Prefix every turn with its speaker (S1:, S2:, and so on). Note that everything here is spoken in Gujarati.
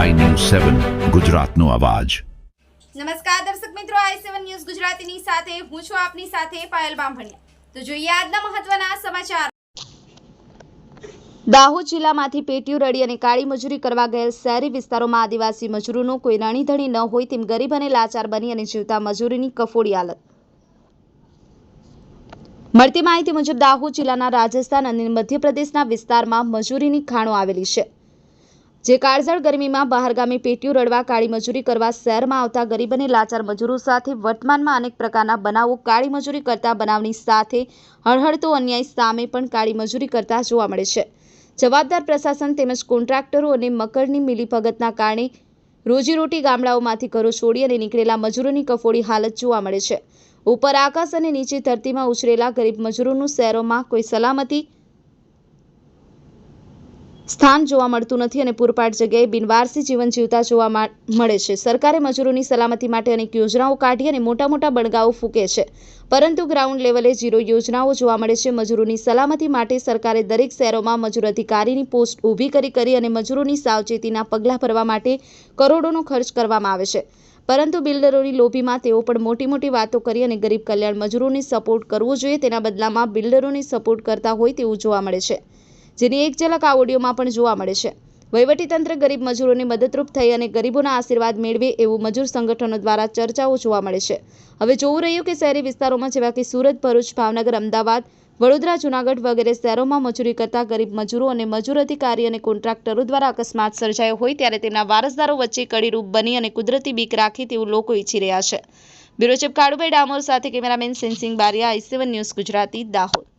S1: સેવન ગુજરાતનો અવાજ.
S2: નમસ્કાર દર્શક મિત્રો આઈ સેવન ન્યૂઝ ગુજરાતીની સાથે હું છું આપની સાથે પાયલ બામભણિયા. તો જોઈએ આજના મહત્વના સમાચાર. દાહોદ જિલ્લામાંથી પેટીયું રડી અને કાળી મજૂરી કરવા ગયેલ શહેરી વિસ્તારોમાં આદિવાસી મજૂરોનો કોઈ રણીધણી ન હોય તેમ ગરીબ અને લાચાર બની અને જીવતા મજૂરીની કફોડી હાલત. મળતી માહિતી મુજબ દાહોદ જિલ્લાના રાજસ્થાન અને મધ્યપ્રદેશના વિસ્તારમાં મજૂરીની ખાણો આવેલી છે. જે કાળઝાળ ગરમીમાં બહારગામી પેટીઓ રડવા, કાળી મજૂરી કરવા શહેરમાં આવતા ગરીબ અને લાચાર મજૂરો સાથે વર્તમાનમાં અનેક પ્રકારના બનાવો કાળી મજૂરી કરતા બનાવની સાથે હળહળતો અન્યાય સામે પણ કાળી મજૂરી કરતા જોવા મળે છે. જવાબદાર પ્રશાસન તેમજ કોન્ટ્રાક્ટરો અને મકરની મિલીભગતના કારણે રોજીરોટી ગામડાઓમાંથી ઘરો છોડી અને નીકળેલા મજૂરોની કફોડી હાલત જોવા મળે છે. ઉપર આકાશ અને નીચે ધરતીમાં ઉછરેલા ગરીબ મજૂરોનું શહેરોમાં કોઈ સલામતી સ્થાન જોવા મળતું નથી અને પૂરપાટ જગ્યાએ બિનવારસી જીવન જીવતા જોવા મળે છે. સરકારે મજૂરોની સલામતી માટે અનેક યોજનાઓ કાઢી અને મોટા મોટા બણગાઓ ફૂંકે છે. પરંતુ ગ્રાઉન્ડ લેવલે ઝીરો યોજનાઓ જોવા મળે છે. મજૂરોની સલામતી માટે સરકારે દરેક શહેરોમાં મજૂર અધિકારીની પોસ્ટ ઊભી કરી કરી અને મજૂરોની સાવચેતીના પગલાં ભરવા માટે કરોડોનો ખર્ચ કરવામાં આવે છે. પરંતુ બિલ્ડરોની લોભીમાં તેઓ પણ મોટી મોટી વાતો કરી અને ગરીબ કલ્યાણ મજૂરોને સપોર્ટ કરવો જોઈએ. તેના બદલામાં બિલ્ડરોને સપોર્ટ કરતા હોય તેવું જોવા મળે છે. જેની એક ઝલક આ ઓડિયોમાં પણ જોવા મળે છે. વહીવટીતંત્ર ગરીબ મજૂરોને મદદરૂપ થઈ અને ગરીબોના આશીર્વાદ મેળવે એવું મજૂર સંગઠનો દ્વારા ચર્ચાઓ જોવા મળે છે. હવે જોવું રહ્યું કે શહેરી વિસ્તારોમાં, જેવા કે સુરત, ભરૂચ, ભાવનગર, અમદાવાદ, વડોદરા, જૂનાગઢ વગેરે શહેરોમાં મજૂરી કરતા ગરીબ મજૂરો અને મજૂર અધિકારી અને કોન્ટ્રાક્ટરો દ્વારા અકસ્માત સર્જાયો હોય ત્યારે તેમના વારસદારો વચ્ચે કડીરૂપ બની અને કુદરતી બીક રાખી તેવું લોકો ઈચ્છી રહ્યા છે. બ્યુરો ચીફ કાળુભાઈ ડામોર સાથે cameraman Sensing Bariya, I news Gujarati, Dahod.